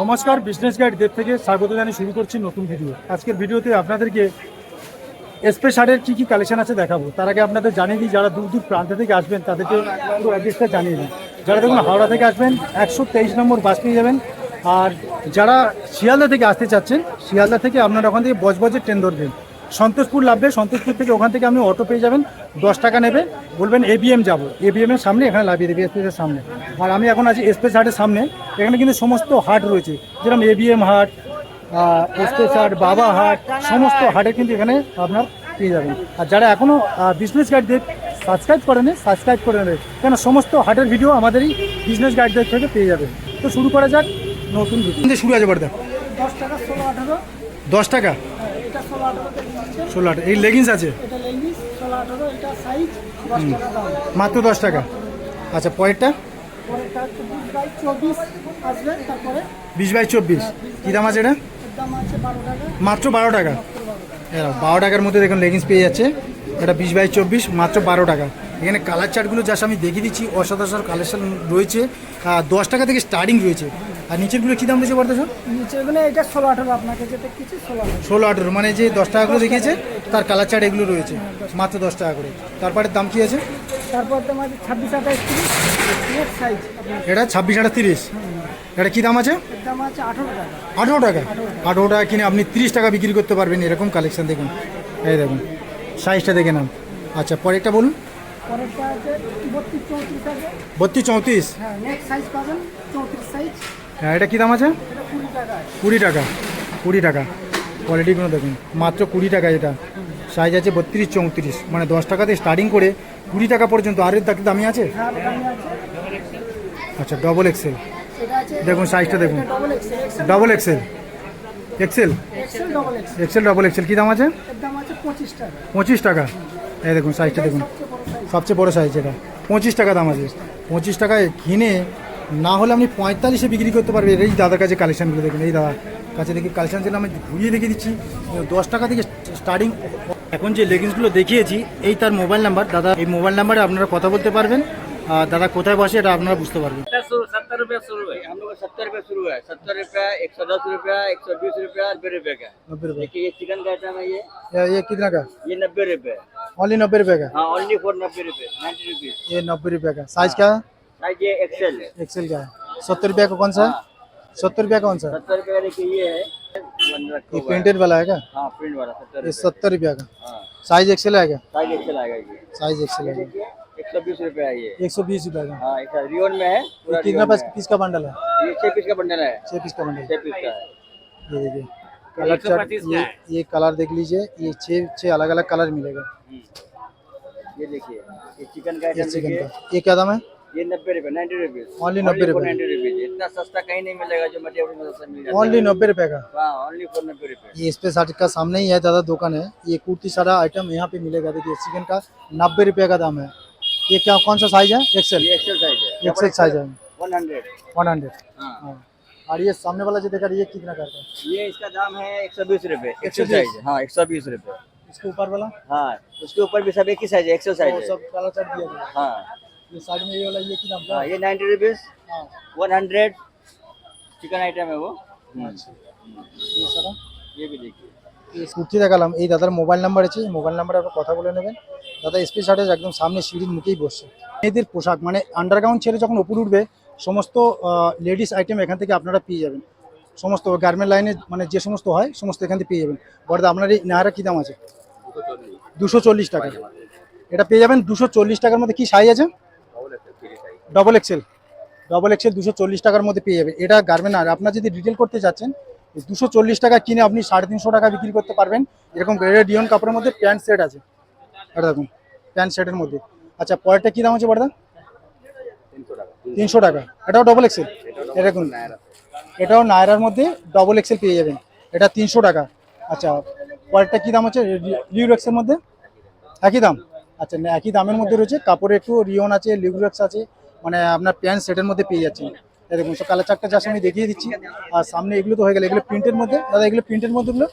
নমস্কার business guide দেব থেকে স্বাগত জানিয়ে শুরু করছি নতুন ভিডিও আজকের ভিডিওতে আপনাদেরকে স্প্রে সারের কী কী কালেকশন আছে দেখাবো। তার আগে আপনাদের জানিয়ে দিই, যারা দূর দূর প্রান্ত থেকে আসবেন, তাদেরকে পুরো অ্যাড্রেসটা জানিয়ে দিই। যারা দেখুন হাওড়া থেকে আসবেন, একশো তেইশ নম্বর বাস পেয়ে যাবেন। আর যারা শিয়ালদা থেকে আসতে চাচ্ছেন, শিয়ালদা থেকে আপনারা ওখান থেকে বজবজের ট্রেন ধরবেন। সন্তোষপুর লাভবে সন্তোষপুর থেকে ওখান থেকে আপনি অটো পেয়ে যাবেন দশ টাকা নেবে। বলবেন এবিএম যাব। এবিএম এর সামনে এখানে লাভিয়ে দেবে এসপেসের সামনে। আর আমি এখন আছি এসপেস হাটের সামনে। এখানে কিন্তু সমস্ত হাট রয়েছে। যেরকম এবিএম হাট এসপেস হাট বাবা হাট সমস্ত হাটে কিন্তু এখানে আপনার পেয়ে যাবেন। আর যারা এখনও বিজনেস গাইডদের সাবস্ক্রাইব করেনি সাবস্ক্রাইব করে নেবে। কেন সমস্ত হাটের ভিডিও আমাদেরই বিজনেস গাইডদের থেকে পেয়ে যাবেন। তো শুরু করা যাক নতুন ভিডিও শুরু আছে বর্দা দশ টাকা ষোলো আঠারো। দশ টাকা? এটা ষোলো আঠারোতে এই লেগিংস আছে? এটা লেগিস ষোলো আঠারো এটা সাইজ দশ টাকা দাম। মাত্র দশ টাকা? আচ্ছা পরেরটা? পরেরটা বিশ বাই চব্বিশ আসবে তারপরে বিশ বাই চব্বিশ। কী দাম আছে এটা? দাম আছে বারো টাকা। মাত্র বারো টাকা? বারো টাকার মধ্যে দেখুন লেগিংস পেয়ে যাচ্ছে। এটা বিশ বাই চব্বিশ মাত্র বারো টাকা। এখানে কালার চার্টগুলো জাস্ট আমি দেখিয়ে দিচ্ছি। অসাধারণ কালেকশন রয়েছে। দশ টাকা থেকে স্টার্টিং রয়েছে। আর নিচেরগুলো কী দাম রয়েছে বলতে নিচে এগুলো এটা ষোলো আঠারো আপনাকে যেটা কিছু ষোলো আঠারো। ষোলো আঠেরো মানে যে দশ টাকা করে দেখিয়েছে তার কালার চার্ট এগুলো রয়েছে মাত্র দশ টাকা করে। তারপরে দাম কী আছে? তারপর তোমার ছাব্বিশ আঠাশ তিরিশ সাইজ এটা ছাব্বিশ আটা তিরিশ। এটা কী দাম আছে? দাম আছে আঠারো টাকা। আঠেরো টাকা? আঠেরো টাকা। কিনে আপনি তিরিশ টাকা বিক্রি করতে পারবেন এরকম কালেকশন দেখুন। এই দেখুন সাইজটা দেখে নাম আচ্ছা পরেরটা বলুন। পরেরটা আছে বত্রিশ চৌত্রিশ বত্রিশ চৌত্রিশ? হ্যাঁ নেট সাইজ পাবেন চৌত্রিশ সাইজ হ্যাঁ এটা কী দাম আছে? কুড়ি টাকা। কুড়ি টাকা। কোয়ালিটিগুলো দেখুন। মাত্র কুড়ি টাকা এটা। সাইজ আছে বত্রিশ চৌত্রিশ। মানে দশ টাকাতে স্টার্টিং করে কুড়ি টাকা পর্যন্ত। আর এর দামি আছে? আচ্ছা ডবল এক্সেল দেখুন সাইজটা দেখুন। Double XL XL XL double XL কী দাম আছে? পঁচিশ টাকা। এই দেখুন সাইজটা দেখুন। সবচেয়ে বড় সাইজ এটা। পঁচিশ টাকা দাম আছে। পঁচিশ টাকায় কিনে না হলে আপনি পঁয়তাল্লিশে বিক্রি করতে পারবেন এই দাদার কাছে কালেকশানগুলো দেখুন এই দাদা কাছে দেখি কালেকশান যেন আমি ঘুরিয়ে দেখিয়ে দিচ্ছি দশ টাকা থেকে স্টার্টিং এখন যে লেগিংসগুলো দেখিয়েছি এই তার মোবাইল নাম্বার দাদা এই মোবাইল নাম্বারে আপনারা কথা বলতে পারবেন আর দাদা কোথায় बसे এটা আপনারা বুঝতে পারবেন सत्तर रुपया शुरू है हम लोग का सत्तर रुपया शुरू है सत्तर रुपया एक सौ दस रुपया एक सौ बीस रुपया नब्बे रुपये का नब्बे रुपये देखिए ये चिकन का आइटम है ये ये कितना का ये नब्बे रुपये ओनली नब्बे रुपये का हाँ ओनली फॉर नब्बे रुपये नाइन्टी रुपीज ये नब्बे रुपये का साइज क्या है साइज ये एक्सेल है। एक्सेल का है। सत्तर रुपये का कौन सा? है। सत्तर रुपये का कौन सा? है सत्तर रुपया का देखिए ये है। ये प्रिंटेड वाला है क्या? हाँ प्रिंट वाला सत्तर ये सत्तर रुपये का। हाँ। साइज़ एक्सेल है क्या साइज़ एक्सेल आएगा ये। साइज़ एक्सेल है देखिए एक सौ बीस रुपया ये। एक सौ बीस रुपये का। हाँ रियोन में है कितना पीस है। पीस का बंडल है? ये छह पीस का बंडल है। छः पीस का बंडल छह पीस का है। ये देखिए। कलर चार्ट ये ये कलर देख लीजिए। ये छः छः अलग अलग कलर मिलेगा। हम्म। ये देखिए ये चिकन का ये चिकन का। ये क्या दाम है? ये नब्बे रुपए नाइन्टी रुपीज़ Only 90 रुपए। नाइन्टी रुपीज़ इतना सस्ता कहीं नहीं मिलेगा जो मटिया में सस्ता मिल जाता ओनली नब्बे रुपये का? हाँ ओनली फॉर नब्बे रुपए। ये पे साठ का सामने ही है ज़्यादा दुकान है। ये कुर्ती सारा आइटम यहाँ पे मिलेगा। देखिए चिकन का नब्बे रुपये का दाम है। ये क्या कौन सा साइज़ है? एक्सेल एक्सेल साइज़ है। एक्सेल साइज़ है। वन हंड्रेड वन हंड्रेड हाँ। हाँ। और ये सामने वाला जो देखा ये कितना करता है? ये इसका दाम है एक सौ बीस रुपए। एक्सेल साइज़ हाँ। एक सौ बीस रुपए। इसके ऊपर वाला? हाँ उसके ऊपर भी सब एक ही साइज़ है एक्सेल साइज़ है। सब कलर चार्ट दिया है। हाँ ये साइड में ये वाला ये की दाम का हाँ ये नाइन्टी रुपीज हाँ वन हंड्रेड चिकन आइटम है वो हम्म, ये सारा ये भी देखिए এই কুর্তি দেখালাম এই দাদার মোবাইল নাম্বার আছে মোবাইল নাম্বারে আপনার কথা বলে নেবেন দাদা এসপি শার্টের একদম সামনে সিঁড়ির মুখেই বসছে মেয়েদের পোশাক মানে আন্ডারগ্রাউন্ড ছেড়ে যখন উপর উঠবে সমস্ত লেডিস আইটেম এখান থেকে আপনারা পেয়ে যাবেন সমস্ত গার্মেন্ট লাইনে মানে যে সমস্ত হয় সমস্ত এখান থেকে পেয়ে যাবেন বড়দা আপনার এই নাহারা কী দাম আছে দুশো চল্লিশ টাকা এটা পেয়ে যাবেন দুশো চল্লিশ টাকার মধ্যে কি সাইজ আছে ডবল এক্সেল ডবল এক্সেল দুশো চল্লিশ টাকার মধ্যে পেয়ে যাবেন এটা গার্মেন্ট আর। আপনার যদি রিটেল করতে চাচ্ছেন দুশো চল্লিশ টাকা কিনে আপনি সাড়ে তিনশো টাকা বিক্রি করতে পারবেন। এরকম ডিওন কাপড়ের মধ্যে প্যান্ট সেট আছে। এটা দেখুন প্যান্ট সেটের মধ্যে। আচ্ছা পরেরটা কী দাম আছে বড়দা? তিনশো টাকা। এটাও ডবল এক্সেল এটা দেখুন, এটাও নায়রার মধ্যে ডবল এক্সেল পেয়ে যাবেন। এটা তিনশো টাকা। আচ্ছা পরেরটা কী দাম হচ্ছে? লিউরেক্সের মধ্যে? একই দাম। আচ্ছা একই দামের মধ্যে রয়েছে। কাপড়ে একটু রিওন আছে লিউরেক্স আছে। মানে আপনার প্যান্ট সেটের মধ্যে পেয়ে যাচ্ছেন। দেখুন সব কালার চারটা জাস্ট আমি দেখিয়ে দিচ্ছি। আর সামনে এগুলো তো হয়ে গেল, এগুলো প্রিন্টের মধ্যে, দাদা, এগুলো প্রিন্টের মধ্যে এগুলো?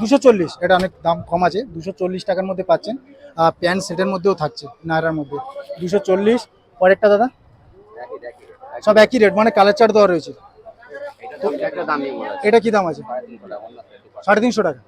দুশো চল্লিশ, এটা অনেক দাম কম আছে, দুশো চল্লিশ টাকার মধ্যে পাচ্ছেন। আর প্যান্ট সেটের মধ্যেও থাকছে নায়রার মধ্যে। দুশো চল্লিশ, পরেরটা দাদা? সব একই রেট মানে কালার চার্ট দেওয়া রয়েছে। এটা কি দাম আছে? সাড়ে তিনশো টাকা।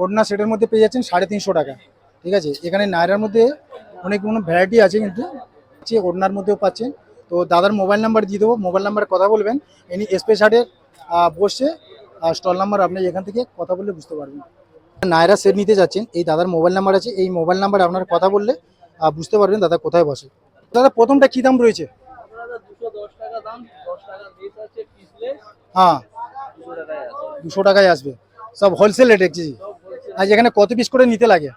ওড়না সেটের মধ্যে পেয়ে যাচ্ছেন সাড়ে তিনশো টাকা। ঠিক আছে, এখানে নায়রার মধ্যে অনেক কোনো ভ্যারাইটি আছে কিন্তু যে ওড়নার মধ্যেও পাচ্ছেন তো দাদার মোবাইল নাম্বার দিয়ে দেবো মোবাইল নাম্বারে কথা বলবেন ইনি স্পেস হাটের বসে স্টল নাম্বার আপনি এখান থেকে কথা বললে বুঝতে পারবেন। নায়রা সেট নিতে যাচ্ছেন এই দাদার মোবাইল নাম্বার আছে এই মোবাইল নাম্বার আপনার কথা বললে বুঝতে পারবেন দাদা কোথায় বসে। দাদা প্রথমটা কী দাম রয়েছে? হ্যাঁ। দুশো টাকায় আসবে। সব হোলসেল রেট দেখছি। আজ এখানে কত পিস করে নিতে লাগে?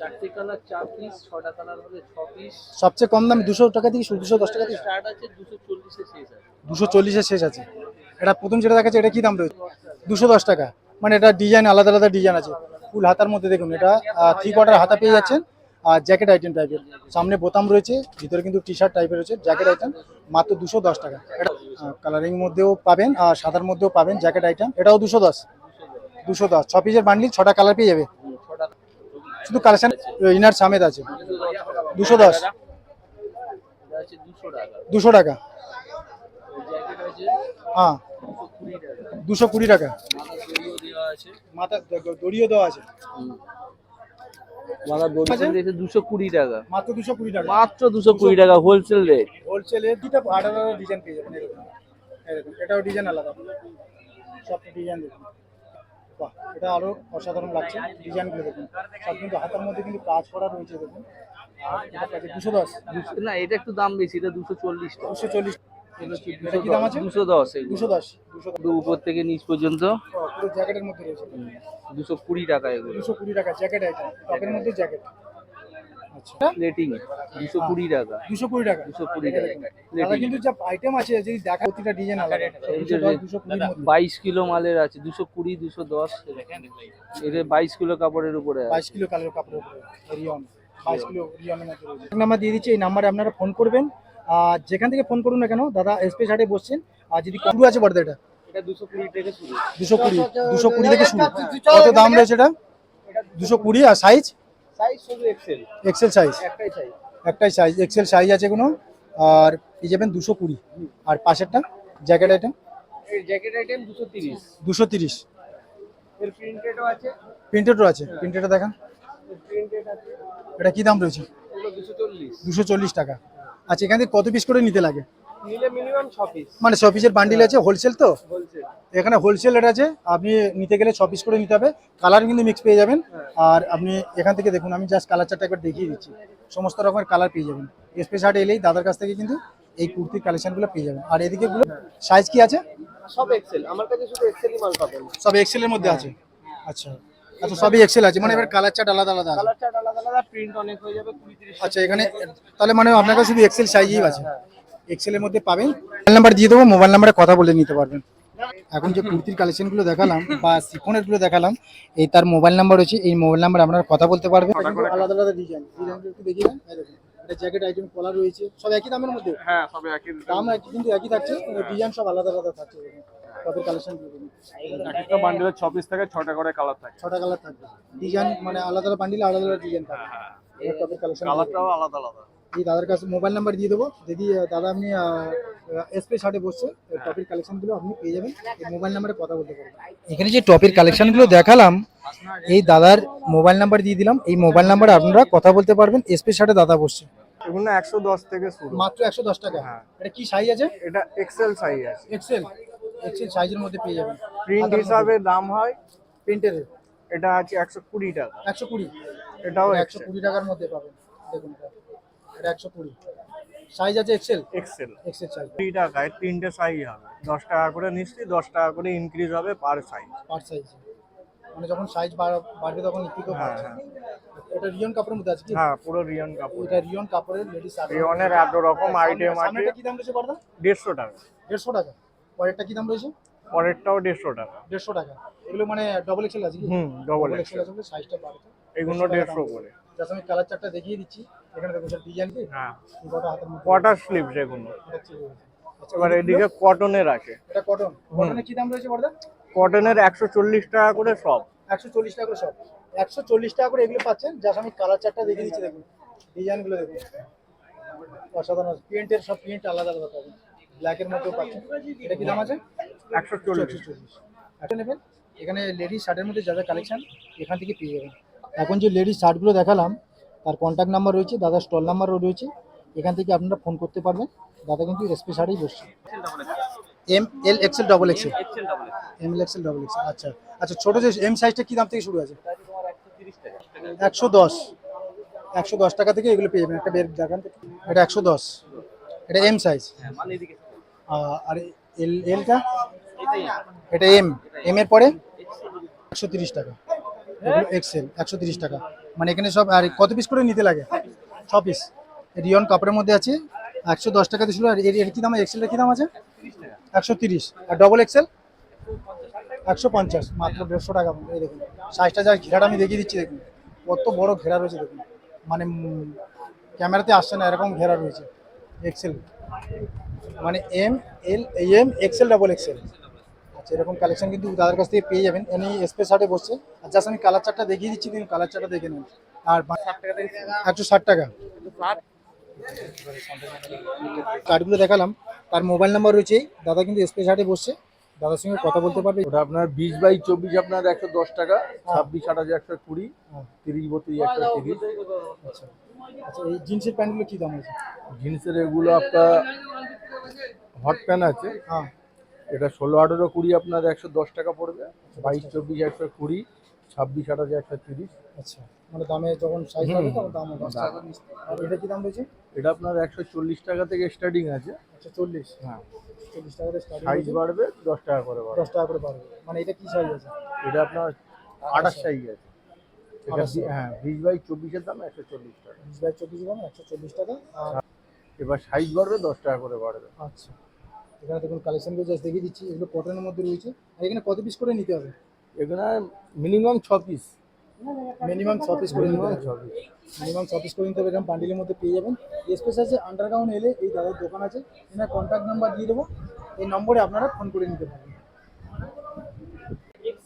চারটে কালার চার পিস ছটা কালার হলে ছ পিস সবচেয়ে কম দাম দুশো টাকা থেকে দুশো দশ টাকা থেকে। স্টার্ট আছে দুশো চল্লিশে শেষ আছে। দুশো চল্লিশের শেষ আছে। এটা প্রথম যেটা দেখাচ্ছে এটা কি দাম রয়েছে? দুশো দশ টাকা। মানে এটা ডিজাইন আলাদা আলাদা ডিজাইন আছে। ফুল হাতার মধ্যে দেখুন এটা থ্রি কোয়ার্টার হাতা পেয়ে যাচ্ছেন আর জ্যাকেট আইটেম টাইপের সামনে বোতাম রয়েছে ভিতরে কিন্তু টি শার্ট টাইপের রয়েছে জ্যাকেট আইটেম মাত্র দুশো দশ টাকা। এটা কালারিং মধ্যেও পাবেন আর সাদার মধ্যেও পাবেন জ্যাকেট আইটেম এটাও দুশো দশ। দুশো দশ ছ পিসের বান্ডিল ছটা কালার পেয়ে যাবে। শুধু কালেকশন ইনার সামেত আছে। দুশো দশ। দুশো টাকা। হ্যাঁ। দুশো কুড়ি টাকা। মাথা দড়িও দেওয়া আছে। দড়ি দিয়েছে দুশো কুড়ি টাকা। মাত্র দুশো কুড়ি টাকা। মাত্র দুশো কুড়ি টাকা হোলসেল রেট হোলসেলে দুটা আলাদা ডিজাইন পেয়ে যাবেন এরকম। এরকম। এটাও ডিজাইন আলাদা। সব ডিজাইন দেখুন। বাহ এটা আরও অসাধারণ লাগছে। ডিজাইনগুলো দেখুন। সব কিন্তু হাতের মধ্যে কিন্তু কাজ করা রয়েছে দেখুন। দুশো দশ। না এটা একটু দাম বেশি এটা দুশো চল্লিশ দুশো চল্লিশ। দুশো দশ দুশো দশ। উপর থেকে নিচ পর্যন্ত। পুরো জ্যাকেটের মধ্যে রয়েছে। দুশো কুড়ি টাকা এগুলো। দুশো কুড়ি টাকা জ্যাকেট আইটেম টপের মধ্যে জ্যাকেট। আচ্ছা। প্লেটিং কুড়ি টাকা। দুশো কুড়ি টাকা। দুশো কুড়ি টাকা। দাদা কিন্তু যা আইটেম আছে যদি দেখা প্রতিটা ডিজাইন আলাদা কিলো মালের আছে। দুশো কুড়ি দুশো দশ। এটা বাইশ কিলো কাপড়ের উপরে কিলো কালের কাপড় উপরে রিয়ন বাইশ কিলো রিয়নের মধ্যে নাম্বার দিয়ে দিচ্ছি এই নাম্বারে আপনারা ফোন করবেন। আর যেখান থেকে ফোন করুন না কেন দাদা স্পেস হাটে বসছেন। আর যদি শুরু আছে বর্দা এটা? এটা দুশো কুড়ি থেকে শুরু। দুশো কুড়ি দুশো কুড়ি থেকে শুরু। কত দাম রয়েছে এটা? দুশো কুড়ি আর সাইজ সাইজ শুধু এক্সেল এক্সেল সাইজ একটাই সাইজ একটাই সাইজ এক্সেল সাইজ আছে কোনো? আর পেয়ে যাবেন দুশো কুড়ি। আর পাশেরটা? জ্যাকেট আইটেম জ্যাকেট আইটেম দুশো তিরিশ। দুশো তিরিশ। এর প্রিন্টেডও আছে। প্রিন্টেডও আছে। প্রিন্টেডটা দেখান। প্রিন্টেড আছে। এটা কি দাম রয়েছে? দুশো চল্লিশ। টাকা। আচ্ছা এখান থেকে কত পিস করে নিতে লাগে? নিলে মিনিমাম ছ পিস মানে ছ পিসের বান্ডিল আছে হোলসেল তো? হোলসেল এখানে হোলসেল রেট আছে আপনি নিতে গেলে ছ পিস করে নিতে হবে। কালার কিন্তু মিক্স পেয়ে যাবেন। আর আপনি এখান থেকে দেখুন আমি জাস্ট কালার চারটা একবার দেখিয়ে দিচ্ছি। সমস্ত রকমের কালার পেয়ে যাবেন। স্পেস হাট এলেই দাদার কাছ থেকে কিন্তু এই কুর্তির কালেকশনগুলো পেয়ে যাবেন। আর এদিকে গুলো সাইজ কি আছে? সব এক্সেল আমার কাছে শুধু এক্সেলই মাল পাবেন। সব এক্সেলের মধ্যে আছে? আচ্ছা। আচ্ছা সবই এক্সেল আছে। মানে এবার কালার চার্ট আলাদা আলাদা কালার চার্ট আলাদা আলাদা প্রিন্ট অনেক হয়ে যাবে আচ্ছা এখানে তাহলে মানে আপনার কাছে শুধু এক্সেল সাইজই আছে? এক্সেলের মধ্যে পাবেন। মোবাইল নাম্বার দিয়ে দেবো মোবাইল নাম্বারে কথা বলে নিতে পারবেন। এখন যে কুর্তির কালেকশনগুলো দেখালাম বা সিফনেরগুলো দেখালাম এই তার মোবাইল নাম্বার হচ্ছে এই মোবাইল নাম্বার আপনারা কথা বলতে পারবেন। আলাদা আলাদা ডিজাইন একটু দেখিয়ে দেন। এটা জ্যাকেট আইটেম কলার রয়েছে সব একই দামের মধ্যে? হ্যাঁ সব একই দাম। একই কিন্তু একই থাকছে ডিজাইন সব আলাদা আলাদা থাকছে টপের একটা পিস থেকে করে কালার থাকে। কালার ডিজাইন মানে আলাদা আলাদা বান্ডিল আলাদা আলাদা ডিজাইন থাকবে। টপের কালেকশন কালারটাও আলাদা আলাদা। এই দাদার কাছে মোবাইল নাম্বার দিয়ে দেবো। যদি দাদা আপনি এসপি শার্টে বসছে টপের কালেকশনগুলো আপনি পেয়ে যাবেন। এই মোবাইল নাম্বারে কথা বলতে পারবেন। এখানে যে টপের কালেকশনগুলো দেখালাম এই দাদার মোবাইল নাম্বার দিয়ে দিলাম। এই মোবাইল নাম্বারে আপনারা কথা বলতে পারবেন এসপি শার্টে দাদা বসছে। এগুলো একশো দশ থেকে শুরু। মাত্র একশো দশ টাকা। হ্যাঁ। এটা কি সাইজ আছে? এটা এক্সেল সাইজ আছে। এক্সেল এক্সেল সাইজের মধ্যে পেয়ে যাবেন। প্রিন্ট হিসাবে দাম হয় প্রিন্টের এটা আছে একশো কুড়ি টাকা। একশো কুড়ি। এটাও একশো কুড়ি টাকার মধ্যে পাবেন। দেখুন এটা। এটা একশো কুড়ি। সাইজ আছে এক্সেল এক্সেল এক্সেল সাইজ কুড়ি টাকায় তিনটে সাইজ হবে। দশ টাকা করে নিচ্ছি দশ টাকা করে ইনক্রিজ হবে পার সাইজ পার সাইজ মানে যখন সাইজ বাড়বে তখন তো হ্যাঁ বাড়ছে হ্যাঁ। এটা রিয়ন কাপড়ের মধ্যে আছে কি? হ্যাঁ পুরো রিয়ন কাপড়। এটা রিয়ন কাপড়ের লেডিস রিয়নের এত রকম আইটেম আছে। সামনেটা কি দাম রয়েছে বড়দা দেড়শো টাকা। দেড়শো টাকা। পরেরটা কি দাম রয়েছে? পরেরটাও দেড়শো টাকা। দেড়শো টাকা। এগুলো মানে ডবল এক্সেল আছে কি? হুম ডবল এক্সেল আছে সাইজটা বাড়বে। এগুলো দেড়শো করে। জাস্ট আমি কালার চারটা দেখিয়ে দিচ্ছি। এখানে দেখুন স্যার ডিজাইন কি? হ্যাঁ। গোটা হাতের মধ্যে এটা চিড়ে গেছে। আচ্ছা, এবার এদিকে কটনের আছে। এটা কটন কটনের কি দাম রয়েছে বড়দা? কটনের একশো চল্লিশ টাকা করে সব। একশো চল্লিশ টাকা করে সব। একশো চল্লিশ টাকা করে এগুলো পাচ্ছেন? জাস্ট আমি কালার চারটা দেখিয়ে দিচ্ছি দেখুন। ডিজাইনগুলো দেখুন। অসাধারণ। প্রিন্টের সব প্রিন্ট আলাদা আলাদা পাবেন। ব্ল্যাকের মধ্যেও পাচ্ছেন। এটা কি দাম আছে? একশো চল্লিশ। একটা নেবেন। এখানে লেডিস শার্টের মধ্যে যা যা কালেকশন এখান থেকে পেয়ে যাবেন। এখন যে লেডিস শার্টগুলো দেখালাম তার কন্ট্যাক্ট নাম্বার রয়েছে দাদার স্টল নাম্বারও রয়েছে। এখান থেকে আপনারা ফোন করতে পারবেন। দাদা কিন্তু এসপি শাড়িই বসছে। M L XL double XL M L XL double XL আচ্ছা আচ্ছা ছোটো যে এম সাইজটা কী দাম থেকে শুরু আছে একশো দশ। একশো দশ টাকা থেকে এগুলো পেয়ে যাবেন। একটা বের দেখান এটা একশো দশ। এটা এম সাইজ আর এল এলটা এটা এম এম এর পরে? একশো তিরিশ টাকা। এক্সেল একশো তিরিশ টাকা। মানে এখানে সব, আর কত পিস করে নিতে লাগে? ছ পিস রিয়ন কাপড়ের মধ্যে আছে, একশো দশ টাকা দিয়ে শুরু আর এর এর কী দাম এক্সেলের কী দাম আছে? একশো তিরিশ। আর ডবল এক্সেল একশো পঞ্চাশ, মাত্র দেড়শো টাকা। এই দেখুন। সাইজটা যা ঘেরাটা আমি দেখিয়ে দিচ্ছি, দেখুন। কত বড় ঘেরা রয়েছে, দেখুন। মানে ক্যামেরাতে আসছে না, এরকম ঘেরা রয়েছে এক্সেল মানে M L M XL double XL এরকম কালেকশন কিন্তু তাদের কাছ থেকে পেয়ে যাবেন। এনি স্পেস হাটে বসছে। আর জাস্ট আমি কালার চারটা দেখিয়ে দিচ্ছি কিন্তু কালার চারটা দেখে নেন। আর একশো ষাট টাকা। কার্ডগুলো দেখালাম। তার মোবাইল নাম্বার রয়েছে। দাদা কিন্তু স্পেস হাটে বসছে। দাদার সঙ্গে কথা বলতে পারবে। ওটা আপনার বিশ বাই চব্বিশ আপনার একশো দশ টাকা ছাব্বিশ আঠাশ একশো কুড়ি হ্যাঁ। তিরিশ বত্রিশ একশো তিরিশ। আচ্ছা। আচ্ছা এই জিন্সের প্যান্টগুলো কী দাম আছে? জিন্সের এগুলো আপনার হট প্যান্ট আছে। হ্যাঁ। এটা ষোলো আঠেরো কুড়ি আপনার একশো দশ টাকা পড়বে বাইশ চব্বিশ একশো কুড়ি ছাব্বিশ আঠাশ একশো তিরিশ। আচ্ছা মানে দামে যখন সাইজ হবে তখন দাম। হবে আর এটা কি দাম রয়েছে? এটা আপনার একশো চল্লিশ টাকা থেকে স্টার্টিং আছে। আচ্ছা চল্লিশ। হ্যাঁ। চল্লিশ টাকা থেকে সাইজ বাড়বে দশ টাকা করে বাড়বে। দশ টাকা করে পারবে মানে এটা কি সাইজ আছে? এটা আপনার আঠাশ সাইজ আছে। হ্যাঁ বিশ বাই চব্বিশের দাম একশো চল্লিশ টাকা। বিশ বাই চব্বিশ দাম একশো চল্লিশ টাকা। আর এবার সাইজ বাড়বে দশ টাকা করে বাড়বে। আচ্ছা। এখানে দেখুন কালেকশনগুলো জাস্ট দেখিয়ে দিচ্ছি এগুলো কটনের মধ্যে রয়েছে। আর এখানে কত পিস করে নিতে হবে? এখানে মিনিমাম ছ পিস মিনিমাম ছ পিস করে নিতে হবে। ছ পিস মিনিমাম ছ পিস করে নিতে হবে এরকম বান্ডিলের মধ্যে পেয়ে যাবেন। স্পেস আছে আন্ডারগ্রাউন্ড এলে এই দাদার দোকান আছে এনার কন্ট্যাক্ট নাম্বার দিয়ে দেবো। এই নম্বরে আপনারা ফোন করে নিতে পারবেন।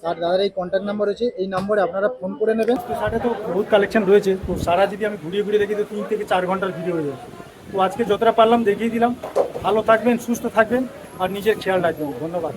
আর দাদার এই কন্ট্যাক্ট নাম্বার রয়েছে এই নম্বরে আপনারা ফোন করে নেবেন। তো শার্টে তো বহুত কালেকশন রয়েছে তো সারা যদি আমি ঘুরিয়ে ঘুরিয়ে দেখি তো তিন থেকে চার ঘণ্টার ভিডিও হয়ে যাবে। তো আজকে যতটা পারলাম দেখিয়ে দিলাম। ভালো থাকবেন, সুস্থ থাকবেন আর নিজের খেয়াল রাখবেন। ধন্যবাদ।